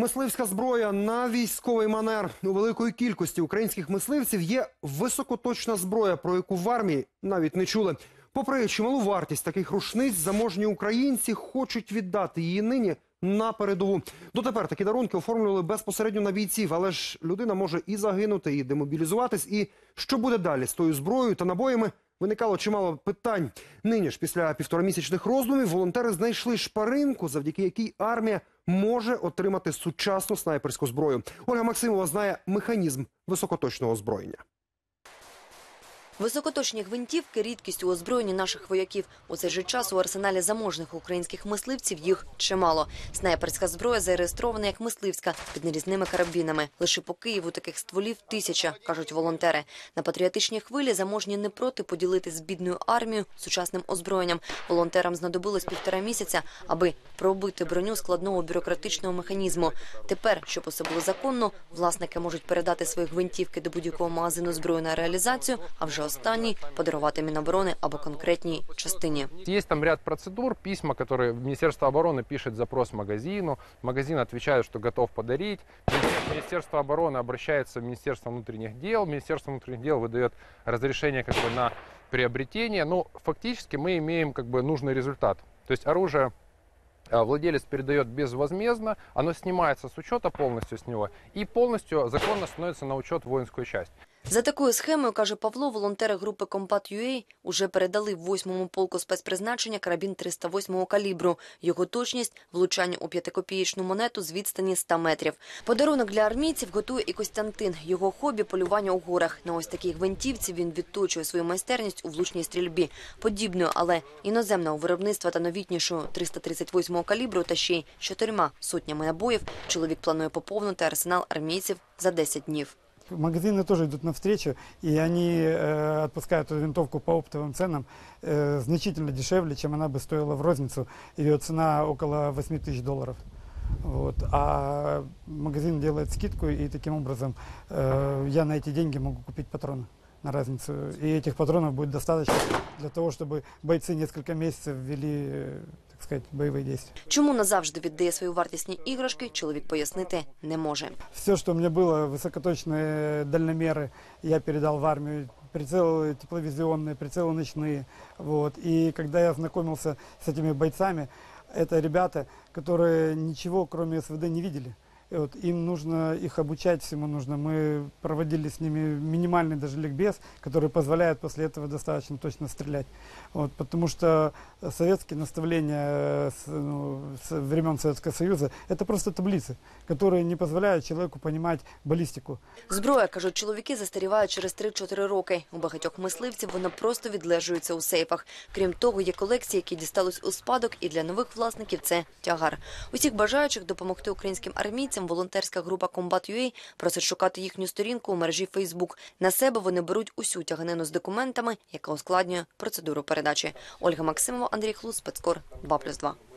Мисливська зброя на військовий манер у великої кількості українських мисливців є високоточна зброя, про яку в армії навіть не чули. Попри чималу вартість таких рушниць, заможні українці хочуть віддати її нині на передову. Дотепер такі дарунки оформлювали безпосередньо на бійців, але ж людина може і загинути, і демобілізуватись. І що буде далі з тою зброєю та набоями? Виникало чимало питань. Нині ж, після півторамісячних роздумів, волонтери знайшли шпаринку, завдяки якій армія може отримати сучасну снайперську зброю. Ольга Максимова знає механізм високоточного озброєння. Високоточні гвинтівки – рідкість у озброєнні наших вояків. У цей же час у арсеналі заможних українських мисливців їх чимало. Снайперська зброя зареєстрована як мисливська під нерізними карабінами. Лише по Києву таких стволів тисяча, кажуть волонтери. На патріотичній хвилі заможні не проти поділитись з бідною армією сучасним озброєнням. Волонтерам знадобилось півтора місяця, аби пробити броню складного бюрократичного механізму. Тепер, щоб усе було законно, власники можуть передати свої гвинтівки до будь-якого магазину зброї на реалізацію, а вже останній подарувати Міноборони або конкретній частині. Есть там ряд процедур, письма, которые Министерство обороны пишет запрос магазину. Магазин отвечает, что готов подарить. Министерство обороны обращается в Министерство внутренних дел. Министерство внутренних дел выдает разрешение как бы, на приобретение. Но фактически мы имеем как бы, нужный результат. То есть оружие а, владелец передает безвозмездно, оно снимается с учета полностью с него и полностью законно становится на учет в воинскую часть. За такою схемою, каже Павло, волонтери групи Combat.ua уже передали в 8-му полку спецпризначення карабін 308-го калібру. Його точність – влучання у п'ятикопієчну монету з відстані 100 метрів. Подарунок для армійців готує і Костянтин. Його хобі – полювання у горах. На ось такій гвинтівці він відточує свою майстерність у влучній стрільбі. Подібною, але іноземного виробництва та новітнішого 338-го калібру та ще й чотирма сотнями набоїв чоловік планує поповнити арсенал армійців за 10 днів Магазины тоже идут навстречу, и они э, отпускают эту винтовку по оптовым ценам э, значительно дешевле, чем она бы стоила в розницу. Ее цена около 8 тысяч долларов. Вот. А магазин делает скидку, и таким образом э, я на эти деньги могу купить патроны на разницу. И этих патронов будет достаточно для того, чтобы бойцы несколько месяцев вели, э, так сказать, боевые действия. Чому назавжди віддає свої вартісні іграшки, чоловік пояснити не може. Все, что у меня было, высокоточные дальномеры, я передал в армию. Прицелы тепловизионные, прицелы ночные. Вот. И когда я знакомился с этими бойцами, это ребята, которые ничего кроме СВД не видели. И вот им нужно их обучать всему нужно. Мы проводили с ними минимальный даже ликбез, который позволяет после этого достаточно точно стрелять. Вот, потому что советские наставления с, ну, с времен Советского Союза это просто таблицы, которые не позволяют человеку понимать баллистику. Зброя, кажуть чоловіки, застаріває через 3-4 роки. У багатьох мисливців вона просто відлежується у сейфах. Крім того, є колекції, які дістались у спадок, і для нових власників це тягар. Усіх бажаючих допомогти українським армійцям волонтерська група Combat.ua просить шукати їхню сторінку у мережі Facebook. На себе вони беруть усю тяганину з документами, яка ускладнює процедуру передачі. Ольга Максимова, Андрій Хлус, спецкор 2+,2.